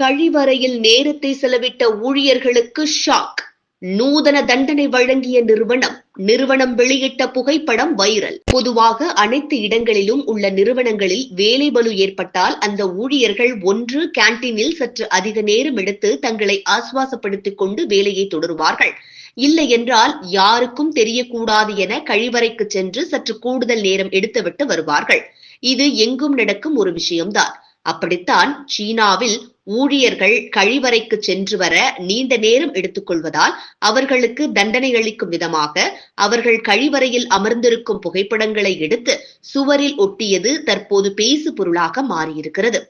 கழிவறையில் நேரத்தை செலவிட்ட ஊழியர்களுக்கு ஷாக். நூதன தண்டனை வழங்கிய நிறுவனம் நிறுவனம் வெளியிட்ட புகைப்படம் வைரல். பொதுவாக அனைத்து இடங்களிலும் உள்ள நிறுவனங்களில் வேலை பலு ஏற்பட்டால் அந்த ஊழியர்கள் ஒன்று கேண்டீனில் சற்று அதிக நேரம் எடுத்து தங்களை ஆஸ்வாசப்படுத்திக் கொண்டு வேலையை தொடருவார்கள். இல்லை என்றால் யாருக்கும் தெரியக்கூடாது என கழிவறைக்கு சென்று சற்று கூடுதல் நேரம் எடுத்துவிட்டு வருவார்கள். இது எங்கும் நடக்கும் ஒரு விஷயம்தான். அப்படித்தான் சீனாவில் ஊழியர்கள் கழிவறைக்கு சென்று வர நீண்ட நேரம் எடுத்துக்கொள்வதால் அவர்களுக்கு தண்டனை அளிக்கும் விதமாக அவர்கள் கழிவறையில் அமர்ந்திருக்கும் புகைப்படங்களை எடுத்து சுவரில் ஒட்டியது தற்போது பேசு பொருளாக மாறியிருக்கிறது.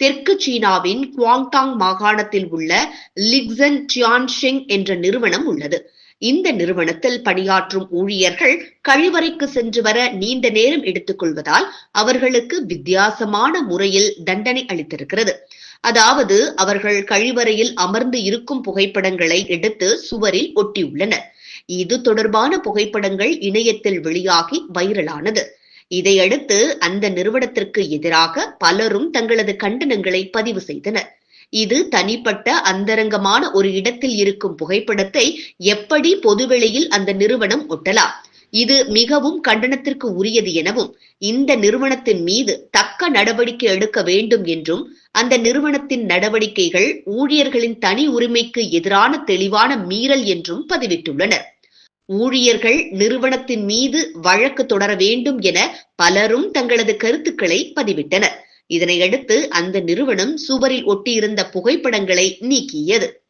தெற்கு சீனாவின் குவாங்டாங் மாகாணத்தில் உள்ள லிக்சன் டியான்ஷெங் என்ற நிறுவனம் உள்ளது. இந்த நிறுவனத்தில் பணியாற்றும் ஊழியர்கள் கழிவறைக்கு சென்று வர நீண்ட நேரம் எடுத்துக்கொள்வதால் அவர்களுக்கு வித்தியாசமான முறையில் தண்டனை அளித்திருக்கிறது. அதாவது அவர்கள் கழிவறையில் அமர்ந்து இருக்கும் புகைப்படங்களை எடுத்து சுவரில் ஒட்டியுள்ளனர். இது தொடர்பான புகைப்படங்கள் இணையத்தில் வெளியாகி வைரலானது. இதையடுத்து அந்த நிறுவனத்திற்கு எதிராக பலரும் தங்களது கண்டனங்களை பதிவு செய்தனர். இது தனிப்பட்ட அந்தரங்கமான ஒரு இடத்தில் இருக்கும் புகைப்படத்தை எப்படி பொதுவெளியில் அந்த நிறுவனம் ஒட்டலாம்? இது மிகவும் கண்டனத்திற்கு உரியது எனவும் இந்த நிறுவனத்தின் மீது தக்க நடவடிக்கை எடுக்க வேண்டும் என்றும் அந்த நிறுவனத்தின் நடவடிக்கைகள் ஊழியர்களின் தனி உரிமைக்கு எதிரான தெளிவான மீறல் என்றும் பதிவிட்டுள்ளனர். ஊழியர்கள் நிறுவனத்தின் மீது வழக்கு தொடர வேண்டும் என பலரும் தங்களது கருத்துக்களை பதிவிட்டனர். இதனையடுத்து அந்த நிறுவனம் சுவரில் ஒட்டியிருந்த புகைப்படங்களை நீக்கியது.